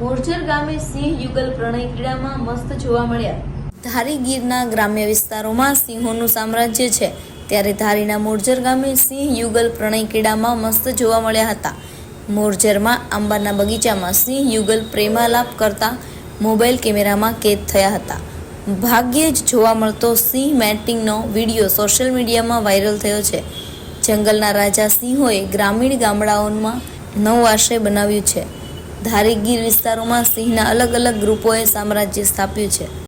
મોરજર ગામે સિંહ યુગલ પ્રણય ક્રીડામાં મસ્ત જોવા મળ્યા. ધારી ગીરના ગ્રામ્ય વિસ્તારોમાં સિંહોનું સામ્રાજ્ય છે. ત્યારે ધારીના મોરજર ગામે સિંહ યુગલ પ્રણય ક્રીડામાં મસ્ત જોવા મળ્યા હતા. મોરજરમાં આંબાના બગીચામાં સિંહ યુગલ પ્રેમાલાપ કરતા મોબાઈલ કેમેરામાં કેદ થયા હતા. ભાગ્યે જ જોવા મળતો સિંહ મેટિંગનો વીડિયો સોશિયલ મીડિયામાં વાયરલ થયો છે. જંગલના રાજા સિંહોએ ગ્રામીણ ગામડાઓમાં નવું આશ્રય બનાવ્યું છે. ધારી ગીર વિસ્તારોમાં સિંહના અલગ અલગ ગ્રુપોએ સામ્રાજ્ય સ્થાપ્યું છે.